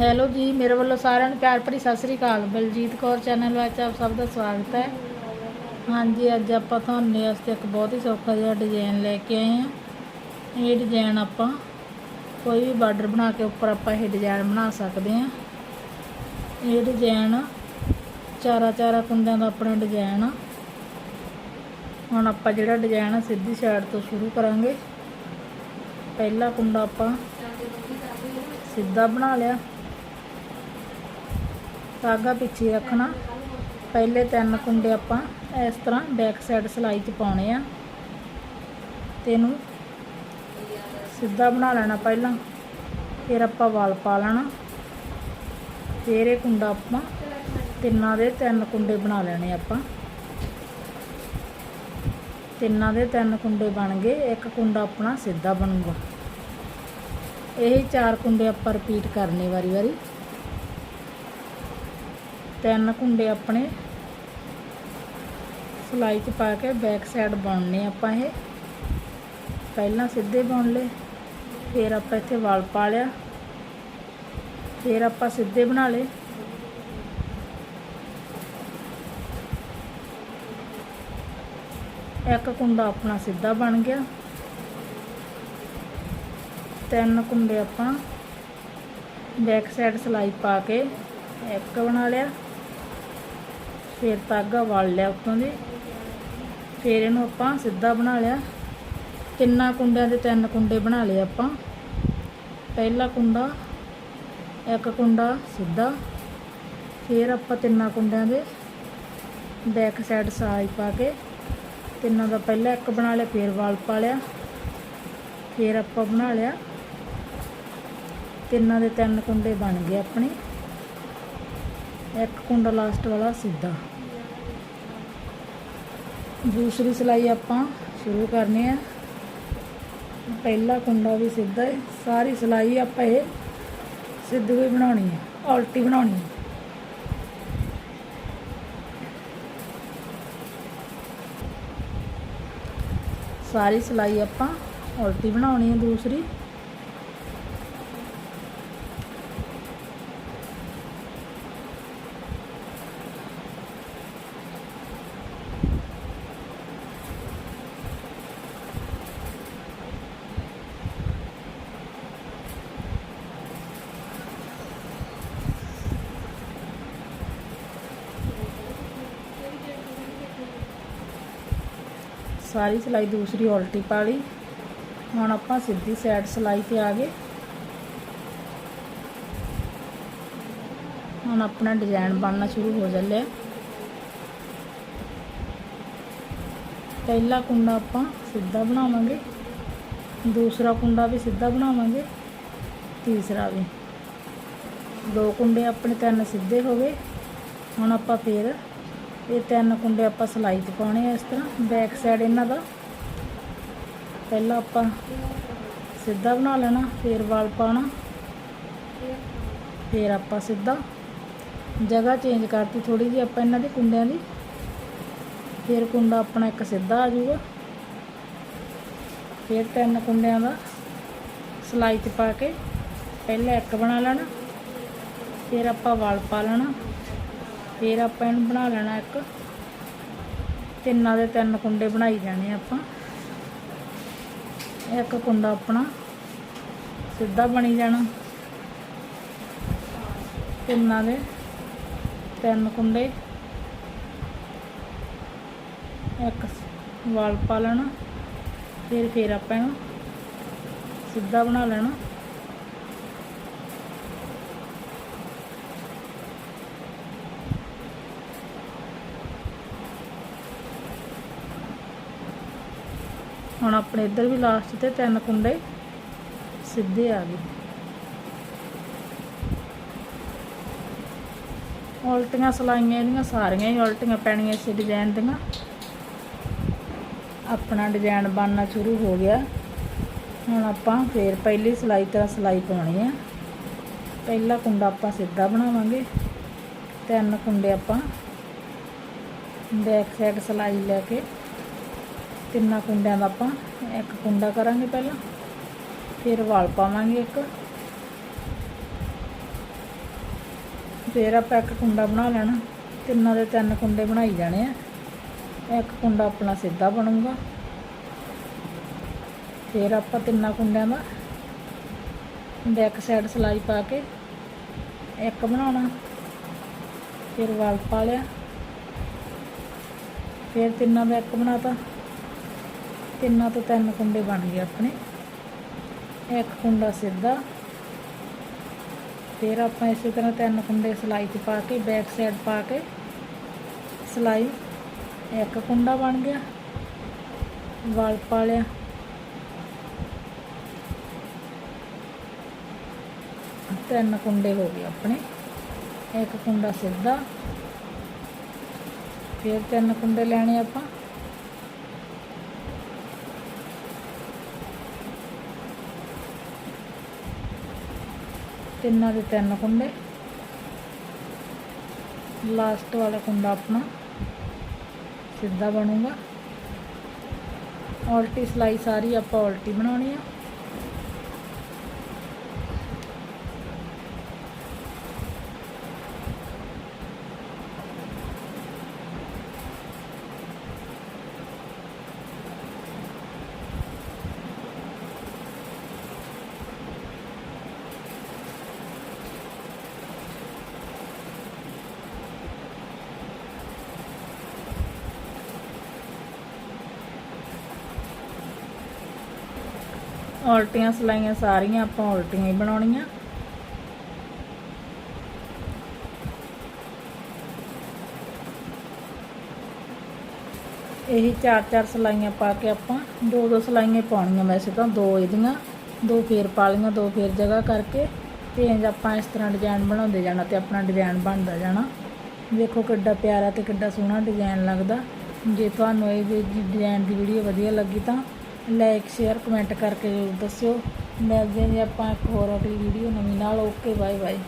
Hello ਜੀ, ਮੇਰੇ ਵੱਲੋਂ ਸਾਰਿਆਂ ਨੂੰ ਪਿਆਰ ਭਰੀ ਸਤਿ ਸ੍ਰੀ ਅਕਾਲ। ਬਲਜੀਤ ਕੌਰ ਚੈਨਲ ਵਿੱਚ ਆਪ ਸਭ ਦਾ ਸਵਾਗਤ ਹੈ। ਹਾਂਜੀ, ਅੱਜ ਆਪਾਂ ਤੁਹਾਨੂੰ ਵਾਸਤੇ ਇੱਕ ਬਹੁਤ ਹੀ ਸੌਖਾ ਜਿਹਾ ਡਿਜ਼ਾਈਨ ਲੈ ਕੇ ਆਏ ਹਾਂ। ਇਹ ਡਿਜ਼ਾਈਨ ਆਪਾਂ ਕੋਈ ਵੀ ਬਾਰਡਰ ਬਣਾ ਕੇ ਉੱਪਰ ਆਪਾਂ ਇਹ ਡਿਜ਼ਾਈਨ ਬਣਾ ਸਕਦੇ ਹਾਂ। ਇਹ ਡਿਜ਼ਾਈਨ ਚਾਰਾ ਚਾਰਾ ਕੁੰਦਿਆਂ ਦਾ ਆਪਣਾ ਡਿਜ਼ਾਈਨ ਆ। ਹੁਣ ਆਪਾਂ ਜਿਹੜਾ ਡਿਜ਼ਾਈਨ ਆ, ਸਿੱਧੀ ਸਾਈਡ ਤੋਂ ਸ਼ੁਰੂ ਕਰਾਂਗੇ। ਪਹਿਲਾ ਕੁੰਡਾ ਆਪਾਂ ਸਿੱਧਾ ਬਣਾ ਲਿਆ। ਧਾਗਾ ਪਿੱਛੇ ਰੱਖਣਾ। ਪਹਿਲੇ ਤਿੰਨ ਕੁੰਡੇ ਆਪਾਂ ਇਸ ਤਰ੍ਹਾਂ ਬੈਕ ਸਾਈਡ ਸਲਾਈ 'ਚ ਪਾਉਣੇ ਆ। ਤੇ ਇਹਨੂੰ ਸਿੱਧਾ ਬਣਾ ਲੈਣਾ ਪਹਿਲਾਂ। ਫਿਰ ਆਪਾਂ ਵਾਲ ਪਾ ਲੈਣਾ। ਫਿਰ ਇਹ ਕੁੰਡਾ ਆਪਾਂ ਤਿੰਨਾਂ ਦੇ ਤਿੰਨ ਕੁੰਡੇ ਬਣਾ ਲੈਣੇ ਆਪਾਂ। ਤਿੰਨਾਂ ਦੇ ਤਿੰਨ ਕੁੰਡੇ ਬਣ ਗਏ। ਇੱਕ ਕੁੰਡਾ ਆਪਣਾ ਸਿੱਧਾ ਬਣੂਗਾ। ਇਹ ਚਾਰ ਕੁੰਡੇ ਆਪਾਂ ਰਿਪੀਟ ਕਰਨੇ ਵਾਰੀ ਵਾਰੀ ਤਿੰਨ ਕੁੰਡੇ ਆਪਣੇ ਸਲਾਈ 'ਚ ਪਾ ਕੇ ਬੈਕ ਸਾਈਡ ਬੁਣਨੇ ਆਪਾਂ ਇਹ। ਪਹਿਲਾਂ ਸਿੱਧੇ ਬੁਣ ਲਏ, ਫਿਰ ਆਪਾਂ ਇੱਥੇ ਵਾਲ ਪਾ ਲਿਆ, ਫਿਰ ਆਪਾਂ ਸਿੱਧੇ ਬਣਾ ਲਏ। ਇੱਕ ਕੁੰਡਾ ਆਪਣਾ ਸਿੱਧਾ ਬਣ ਗਿਆ। ਤਿੰਨ ਕੁੰਡੇ ਆਪਾਂ ਬੈਕ ਸਾਈਡ ਸਲਾਈ ਪਾ ਕੇ ਇੱਕ ਬਣਾ ਲਿਆ। ਫਿਰ ਧਾਗਾ ਵਲ ਲਿਆ ਉੱਤੋਂ ਦੀ। ਫਿਰ ਇਹਨੂੰ ਆਪਾਂ ਸਿੱਧਾ ਬਣਾ ਲਿਆ। ਤਿੰਨਾਂ ਕੁੰਡਿਆਂ ਦੇ ਤਿੰਨ ਕੁੰਡੇ ਬਣਾ ਲਏ ਆਪਾਂ। ਪਹਿਲਾ ਕੁੰਡਾ, ਇੱਕ ਕੁੰਡਾ ਸਿੱਧਾ। ਫਿਰ ਆਪਾਂ ਤਿੰਨਾਂ ਕੁੰਡਿਆਂ ਦੇ ਬੈਕ ਸਾਈਡ ਸਲਾਈ ਪਾ ਕੇ ਤਿੰਨਾਂ ਦਾ ਪਹਿਲਾ ਇੱਕ ਬਣਾ ਲਿਆ, ਫਿਰ ਵਾਲ ਪਾ ਲਿਆ। ਫਿਰ ਆਪਾਂ ਬਣਾ ਲਿਆ। ਤਿੰਨਾਂ ਦੇ ਤਿੰਨ ਕੁੰਡੇ ਬਣ ਗਏ ਆਪਣੇ। ਇੱਕ ਕੁੰਡਾ ਲਾਸਟ ਵਾਲਾ ਸਿੱਧਾ। ਦੂਸਰੀ ਸਲਾਈ ਆਪਾਂ ਸ਼ੁਰੂ ਕਰਨੀ ਹੈ ਪਹਿਲਾ ਕੁੰਡਾ ਵੀ ਸਿੱਧਾ ਹੈ ਸਾਰੀ ਸਲਾਈ ਆਪਾਂ ਇਹ ਸਿੱਧੀ ਹੀ ਬਣਾਉਣੀ ਹੈ ਉਲਟੀ ਬਣਾਉਣੀ ਹੈ ਸਾਰੀ ਸਲਾਈ ਆਪਾਂ ਉਲਟੀ ਬਣਾਉਣੀ ਹੈ ਦੂਸਰੀ। ਸਾਰੀ ਸਿਲਾਈ ਦੂਸਰੀ ਉਲਟੀ ਪਾ ਲਈ। ਹੁਣ ਆਪਾਂ ਸਿੱਧੀ ਸਾਈਡ ਸਿਲਾਈ ਤੇ ਆ ਗਏ। ਹੁਣ ਆਪਣਾ ਡਿਜ਼ਾਈਨ ਬਣਨਾ ਸ਼ੁਰੂ ਹੋ ਚੱਲਿਆ। ਪਹਿਲਾ ਕੁੰਡਾ ਆਪਾਂ ਸਿੱਧਾ ਬਣਾਵਾਂਗੇ। ਦੂਸਰਾ ਕੁੰਡਾ ਵੀ ਸਿੱਧਾ ਬਣਾਵਾਂਗੇ। ਤੀਸਰਾ ਵੀ। ਦੋ ਕੁੰਡੇ ਆਪਣੇ ਤਿੰਨ ਸਿੱਧੇ ਹੋ ਗਏ। ਹੁਣ ਆਪਾਂ ਫੇਰ ਇਹ ਤਿੰਨ ਕੁੰਡੇ ਆਪਾਂ ਸਲਾਈ 'ਚ ਪਾਉਣੇ ਆ ਇਸ ਤਰ੍ਹਾਂ ਬੈਕ ਸਾਈਡ ਇਹਨਾਂ ਦਾ। ਪਹਿਲਾਂ ਆਪਾਂ ਸਿੱਧਾ ਬਣਾ ਲੈਣਾ, ਫਿਰ ਵਾਲ ਪਾਉਣਾ। ਫਿਰ ਆਪਾਂ ਸਿੱਧਾ ਜਗ੍ਹਾ ਚੇਂਜ ਕਰਤੀ ਥੋੜੀ ਜਿਹੀ ਆਪਾਂ ਇਹਨਾਂ ਦੇ ਕੁੰਡਿਆਂ ਦੀ। ਫਿਰ ਕੁੰਡਾ ਆਪਣਾ ਇੱਕ ਸਿੱਧਾ ਆ ਜਾਊਗਾ। ਫਿਰ ਤਿੰਨ ਕੁੰਡਿਆਂ ਦਾ ਸਲਾਈ 'ਚ ਪਾ ਕੇ ਪਹਿਲਾਂ ਇੱਕ ਬਣਾ ਲੈਣਾ, ਫਿਰ ਆਪਾਂ ਵਾਲ ਪਾ ਲੈਣਾ। ਫਿਰ ਆਪਾਂ ਇਹਨੂੰ ਬਣਾ ਲੈਣਾ ਇੱਕ। ਤਿੰਨਾਂ ਦੇ ਤਿੰਨ ਕੁੰਡੇ ਬਣਾਈ ਜਾਣੇ ਆਪਾਂ। ਇੱਕ ਕੁੰਡਾ ਆਪਣਾ ਸਿੱਧਾ ਬਣੀ ਜਾਣਾ। ਤਿੰਨਾਂ ਦੇ ਤਿੰਨ ਕੁੰਡੇ। ਇੱਕ ਵਾਲ ਪਾ ਲੈਣਾ। ਫਿਰ ਫਿਰ ਆਪਾਂ ਇਹਨੂੰ ਸਿੱਧਾ ਬਣਾ ਲੈਣਾ। ਹੁਣ ਆਪਣੇ ਇੱਧਰ ਵੀ ਲਾਸਟ ਤੇ ਤਿੰਨ ਕੁੰਡੇ ਸਿੱਧੇ ਆ ਗਏ। ਉਲਟੀਆਂ ਸਲਾਈਆਂ ਇਹਦੀਆਂ ਸਾਰੀਆਂ ਹੀ ਉਲਟੀਆਂ ਪੈਣੀਆਂ ਇਸ ਡਿਜ਼ਾਈਨ ਦੀਆਂ। ਆਪਣਾ ਡਿਜ਼ਾਈਨ ਬਣਨਾ ਸ਼ੁਰੂ ਹੋ ਗਿਆ। ਹੁਣ ਆਪਾਂ ਫੇਰ ਪਹਿਲੀ ਸਲਾਈ ਤਰ੍ਹਾਂ ਸਲਾਈ ਪਾਉਣੀ ਆ। ਪਹਿਲਾ ਕੁੰਡਾ ਆਪਾਂ ਸਿੱਧਾ ਬਣਾਵਾਂਗੇ। ਤਿੰਨ ਕੁੰਡੇ ਆਪਾਂ ਬੈਕ ਸਾਈਡ ਸਲਾਈ ਲੈ ਕੇ ਤਿੰਨਾਂ ਕੁੰਡਿਆਂ ਦਾ ਆਪਾਂ ਇੱਕ ਕੁੰਡਾ ਕਰਾਂਗੇ ਪਹਿਲਾਂ, ਫਿਰ ਵਾਲ ਪਾਵਾਂਗੇ ਇੱਕ। ਫਿਰ ਆਪਾਂ ਇੱਕ ਕੁੰਡਾ ਬਣਾ ਲੈਣਾ। ਤਿੰਨਾਂ ਦੇ ਤਿੰਨ ਕੁੰਡੇ ਬਣਾਈ ਜਾਣੇ ਆ। ਇੱਕ ਕੁੰਡਾ ਆਪਣਾ ਸਿੱਧਾ ਬਣੂਗਾ। ਫਿਰ ਆਪਾਂ ਤਿੰਨਾਂ ਕੁੰਡਿਆਂ ਦਾ ਬੈਕ ਸਾਈਡ ਸਲਾਈ ਪਾ ਕੇ ਇੱਕ ਬਣਾਉਣਾ। ਫਿਰ ਵਾਲ ਪਾ ਲਿਆ। ਫਿਰ ਤਿੰਨਾਂ ਦਾ ਇੱਕ ਬਣਾਤਾ। ਤਿੰਨਾਂ ਤੋਂ ਤਿੰਨ ਕੁੰਡੇ ਬਣ ਗਏ ਆਪਣੇ। ਇੱਕ ਕੁੰਡਾ ਸਿੱਧਾ, ਫਿਰ ਆਪਾਂ ਇਸੇ ਤਰ੍ਹਾਂ ਤਿੰਨ ਕੁੰਡੇ ਸਲਾਈ 'ਚ ਪਾ ਕੇ, ਬੈਕ ਸਾਈਡ ਪਾ ਕੇ ਸਲਾਈ। ਇੱਕ ਕੁੰਡਾ ਬਣ ਗਿਆ, ਵਲ ਪਾ ਲਿਆ। ਤਿੰਨ ਕੁੰਡੇ ਹੋ ਗਏ ਆਪਣੇ। ਇੱਕ ਕੁੰਡਾ ਸਿੱਧਾ, ਫਿਰ ਤਿੰਨ ਕੁੰਡੇ ਲੈਣੇ ਆਪਾਂ। ਤਿੰਨਾਂ ਦੇ ਤਿੰਨ ਕੁੰਡੇ। ਲਾਸਟ ਵਾਲਾ ਕੁੰਡਾ ਆਪਣਾ ਸਿੱਧਾ ਬਣੂਗਾ। ਉਲਟੀ ਸਲਾਈ ਸਾਰੀ ਆਪਾਂ ਉਲਟੀ ਬਣਾਉਣੀ ਆ। ਉਲਟੀਆਂ ਸਲਾਈਆਂ ਸਾਰੀਆਂ ਆਪਾਂ ਉਲਟੀਆਂ ਹੀ ਬਣਾਉਣੀਆਂ। ਇਹੀ ਚਾਰ ਚਾਰ ਸਲਾਈਆਂ ਪਾ ਕੇ ਆਪਾਂ ਦੋ ਦੋ ਸਲਾਈਆਂ ਪਾਉਣੀਆਂ ਵੈਸੇ ਤਾਂ, ਦੋ ਇਹਦੀਆਂ, ਦੋ ਫੇਰ ਪਾ ਲਈਆਂ, ਦੋ ਫੇਰ ਜਗ੍ਹਾ ਕਰਕੇ ਤੇ ਇੰਜ ਆਪਾਂ ਇਸ ਤਰ੍ਹਾਂ ਡਿਜ਼ਾਈਨ ਬਣਾਉਂਦੇ ਜਾਣਾ ਤੇ ਆਪਣਾ ਡਿਜ਼ਾਈਨ ਬਣਦਾ ਜਾਣਾ। ਵੇਖੋ ਕਿੱਡਾ ਪਿਆਰਾ ਤੇ ਕਿੱਡਾ ਸੋਹਣਾ ਡਿਜ਼ਾਈਨ ਲੱਗਦਾ। ਜੇ ਤੁਹਾਨੂੰ ਇਹ ਡਿਜ਼ਾਈਨ ਦੀ ਵੀਡੀਓ ਵਧੀਆ ਲੱਗੀ ਤਾਂ ਲਾਈਕ ਸ਼ੇਅਰ ਕਮੈਂਟ ਕਰਕੇ ਜ਼ਰੂਰ ਦੱਸਿਓ। ਮਿਲਦੇ ਹਾਂ ਜੀ ਆਪਾਂ ਇੱਕ ਹੋਰ ਅਗਲੀ ਵੀਡੀਓ ਨਵੀਂ ਨਾਲ। Okay bye bye